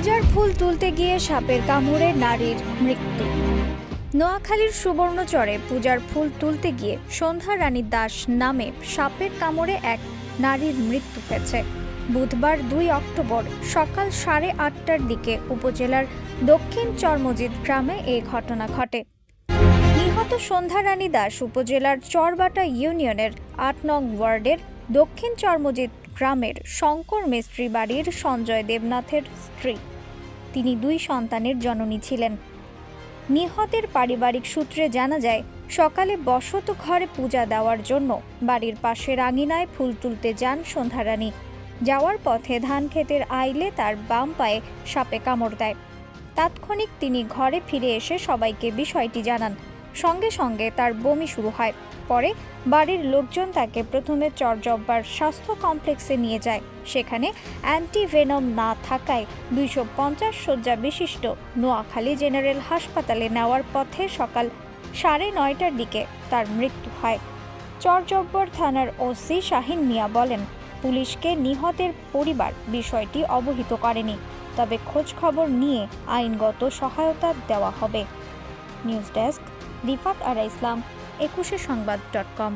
ফুল তুলতে গিয়ে সাপের কামড়ে নারীর মৃত্যু। নোয়াখালীর সুবর্ণচরে পূজার ফুল তুলতে গিয়ে সন্ধ্যা রানী দাস নামে সাপের কামড়ে এক নারীর মৃত্যু হয়েছে। বুধবার দুই অক্টোবর সকাল সাড়ে আটটার দিকে উপজেলার দক্ষিণ চরমজিদ গ্রামে এই ঘটনা ঘটে। নিহত সন্ধ্যা রানী দাস উপজেলার চরবাটা ইউনিয়নের আট নং ওয়ার্ডের দক্ষিণ চরমজিদ গ্রামের শঙ্কর মিস্ত্রি বাড়ির সঞ্জয় দেবনাথের স্ত্রী। তিনি দুই সন্তানের জননী ছিলেন। নিহতের পারিবারিক সূত্রে জানা যায়, সকালে বসত ঘরে পূজা দেওয়ার জন্য বাড়ির পাশের আঙিনায় ফুল তুলতে যান সন্ধ্যারানী। যাওয়ার পথে ধান ক্ষেতের আইলে তার বাম পায়ে সাপে কামড় দেয়। তাৎক্ষণিক তিনি ঘরে ফিরে এসে সবাইকে বিষয়টি জানান। সঙ্গে সঙ্গে তার বমি শুরু হয়। পরে বাড়ির লোকজন তাকে প্রথমে চরজব্বার স্বাস্থ্য কমপ্লেক্সে নিয়ে যায়। সেখানে অ্যান্টিভেনম না থাকায় দুইশো পঞ্চাশ শয্যা বিশিষ্ট নোয়াখালী জেনারেল হাসপাতালে নেওয়ার পথে সকাল সাড়ে নয়টার দিকে তার মৃত্যু হয়। চরজব্বর থানার ওসি শাহিন মিয়া বলেন, পুলিশকে নিহতের পরিবার বিষয়টি অবহিত করেনি, তবে খোঁজ খবর নিয়ে আইনগত সহায়তা দেওয়া হবে। News desk Rifat Ara Islam Ekushey Sangbad dot কম।